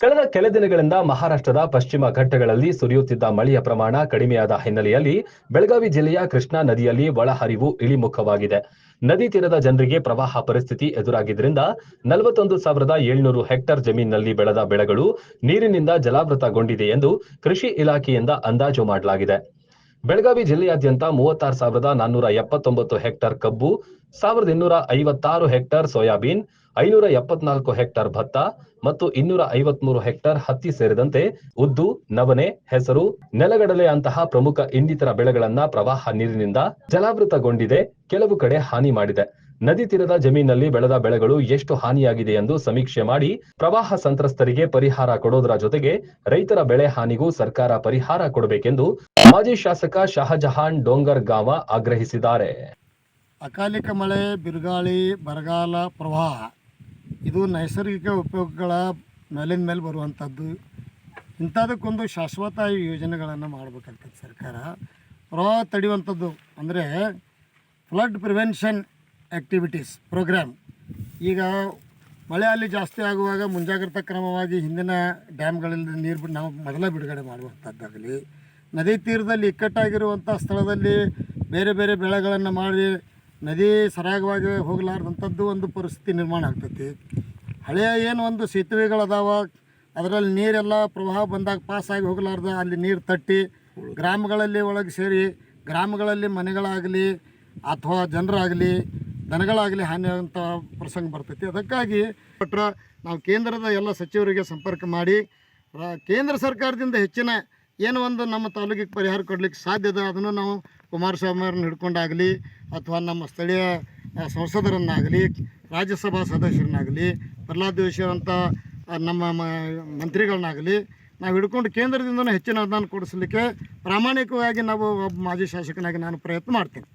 ಕಳೆದ ಕೆಲ ದಿನಗಳಿಂದ ಮಹಾರಾಷ್ಟ್ರದ ಪಶ್ಚಿಮ ಘಟ್ಟಗಳಲ್ಲಿ ಸುರಿಯುತ್ತಿದ್ದ ಮಳೆಯ ಪ್ರಮಾಣ ಕಡಿಮೆಯಾದ ಹಿನ್ನೆಲೆಯಲ್ಲಿ ಬೆಳಗಾವಿ ಜಿಲ್ಲೆಯ ಕೃಷ್ಣಾ ನದಿಯಲ್ಲಿ ಒಳಹರಿವು ಇಳಿಮುಖವಾಗಿದೆ. ನದಿ ತೀರದ ಜನರಿಗೆ ಪ್ರವಾಹ ಪರಿಸ್ಥಿತಿ ಎದುರಾಗಿದ್ದರಿಂದ ನಲವತ್ತೊಂದು ಸಾವಿರದ ಏಳ್ನೂರು ಹೆಕ್ಟರ್ ಜಮೀನಿನಲ್ಲಿ ಬೆಳೆದ ಬೆಳೆಗಳು ನೀರಿನಿಂದ ಜಲಾವೃತಗೊಂಡಿದೆ ಎಂದು ಕೃಷಿ ಇಲಾಖೆಯಿಂದ ಅಂದಾಜು ಮಾಡಲಾಗಿದೆ. ಬೆಳಗಾವಿ ಜಿಲ್ಲೆಯಾದ್ಯಂತ ಮೂವತ್ತಾರು ಸಾವಿರದ ನಾನ್ನೂರ ಎಪ್ಪತ್ತೊಂಬತ್ತು ಹೆಕ್ಟೇರ್ ಕಬ್ಬು, ಸಾವಿರದ ಇನ್ನೂರ ಐವತ್ತಾರು ಹೆಕ್ಟೇರ್ ಸೋಯಾಬೀನ್, ಐನೂರ ಎಪ್ಪತ್ನಾಲ್ಕು ಹೆಕ್ಟರ್ ಭತ್ತ ಮತ್ತು ಇನ್ನೂರ ಐವತ್ಮೂರು ಹೆಕ್ಟರ್ ಹತ್ತಿ ಸೇರಿದಂತೆ ಉದ್ದು, ನವಣೆ, ಹೆಸರು, ನೆಲಗಡಲೆ ಅಂತಹ ಪ್ರಮುಖ ಇನ್ನಿತರ ಬೆಳೆಗಳನ್ನ ಪ್ರವಾಹ ನೀರಿನಿಂದ ಜಲಾವೃತಗೊಂಡಿದೆ, ಕೆಲವು ಕಡೆ ಹಾನಿ ಮಾಡಿದೆ. ನದಿ ತೀರದ ಜಮೀನಲ್ಲಿ ಬೆಳೆದ ಬೆಳೆಗಳು ಎಷ್ಟು ಹಾನಿಯಾಗಿದೆ ಎಂದು ಸಮೀಕ್ಷೆ ಮಾಡಿ ಪ್ರವಾಹ ಸಂತ್ರಸ್ತರಿಗೆ ಪರಿಹಾರ ಕೊಡೋದರ ಜೊತೆಗೆ ರೈತರ ಬೆಳೆ ಹಾನಿಗೂ ಸರ್ಕಾರ ಪರಿಹಾರ ಕೊಡಬೇಕೆಂದು ಮಾಜಿ ಶಾಸಕ ಶಹಜಹಾನ್ ಡೋಂಗರ್ ಗಾವ ಆಗ್ರಹಿಸಿದ್ದಾರೆ. ಅಕಾಲಿಕ ಮಳೆ, ಬಿರುಗಾಳಿ, ಬರಗಾಲ ಪ್ರವಾಹ, ಇದು ನೈಸರ್ಗಿಕ ಉಪಯೋಗಗಳ ಮೇಲಿನ ಮೇಲೆ ಬರುವಂಥದ್ದು. ಇಂಥದಕ್ಕೊಂದು ಶಾಶ್ವತ ಯೋಜನೆಗಳನ್ನು ಮಾಡಬೇಕಾಗ್ತದೆ ಸರ್ಕಾರ. ಪ್ರವಾಹ ತಡೆಯುವಂಥದ್ದು ಅಂದರೆ ಫ್ಲಡ್ ಪ್ರಿವೆನ್ಷನ್ ಆ್ಯಕ್ಟಿವಿಟೀಸ್ ಪ್ರೋಗ್ರಾಮ್ ಈಗ ಮಳೆ ಅಲ್ಲಿ ಜಾಸ್ತಿ ಆಗುವಾಗ ಮುಂಜಾಗ್ರತಾ ಕ್ರಮವಾಗಿ ಹಿಂದಿನ ಡ್ಯಾಮ್ಗಳಲ್ಲಿ ನೀರು ನಾವು ಮೊದಲ ಬಿಡುಗಡೆ ಮಾಡುವಂಥದ್ದಾಗಲಿ ನದಿ ತೀರದಲ್ಲಿ ಇಕ್ಕಟ್ಟಾಗಿರುವಂಥ ಸ್ಥಳದಲ್ಲಿ ಬೇರೆ ಬೇರೆ ಬೆಳೆಗಳನ್ನು ಮಾಡಿ ನದಿ ಸರಾಗವಾಗಿ ಹೋಗಲಾರ್ದಂಥದ್ದು ಒಂದು ಪರಿಸ್ಥಿತಿ ನಿರ್ಮಾಣ ಆಗ್ತೈತಿ. ಹಳೆಯ ಏನು ಒಂದು ಸೇತುವೆಗಳದಾವ, ಅದರಲ್ಲಿ ನೀರೆಲ್ಲ ಪ್ರವಾಹ ಬಂದಾಗ ಪಾಸಾಗಿ ಹೋಗಲಾರ್ದ, ಅಲ್ಲಿ ನೀರು ತಟ್ಟಿ ಗ್ರಾಮಗಳಲ್ಲಿ ಒಳಗೆ ಸೇರಿ, ಗ್ರಾಮಗಳಲ್ಲಿ ಮನೆಗಳಾಗಲಿ ಅಥವಾ ಜನರಾಗಲಿ ದನಗಳಾಗಲಿ ಹಾನಿಯಾದಂಥ ಪ್ರಸಂಗ ಬರ್ತೈತಿ. ಅದಕ್ಕಾಗಿ ಪಟ್ರ ನಾವು ಕೇಂದ್ರದ ಎಲ್ಲ ಸಚಿವರಿಗೆ ಸಂಪರ್ಕ ಮಾಡಿ ಕೇಂದ್ರ ಸರ್ಕಾರದಿಂದ ಹೆಚ್ಚಿನ ಏನು ಒಂದು ನಮ್ಮ ತಾಲೂಕಿಗೆ ಪರಿಹಾರ ಕೊಡ್ಲಿಕ್ಕೆ ಸಾಧ್ಯದ ಅದನ್ನು ನಾವು ಕುಮಾರಸ್ವಾಮಿ ಅವ್ರನ್ನ ಹಿಡ್ಕೊಂಡಾಗಲಿ ಅಥವಾ ನಮ್ಮ ಸ್ಥಳೀಯ ಸಂಸದರನ್ನಾಗಲಿ, ರಾಜ್ಯಸಭಾ ಸದಸ್ಯರನ್ನಾಗಲಿ, ಪ್ರಹ್ಲಾದ್ ಜೋಶಿ ಅಂತ ನಮ್ಮ ಮಂತ್ರಿಗಳನ್ನಾಗಲಿ ನಾವು ಹಿಡ್ಕೊಂಡು ಕೇಂದ್ರದಿಂದನೂ ಹೆಚ್ಚಿನ ಅನುದಾನ ಕೊಡಿಸಲಿಕ್ಕೆ ಪ್ರಾಮಾಣಿಕವಾಗಿ ನಾವು ಒಬ್ಬ ಮಾಜಿ ಶಾಸಕನಾಗಿ ನಾನು ಪ್ರಯತ್ನ ಮಾಡ್ತೀನಿ.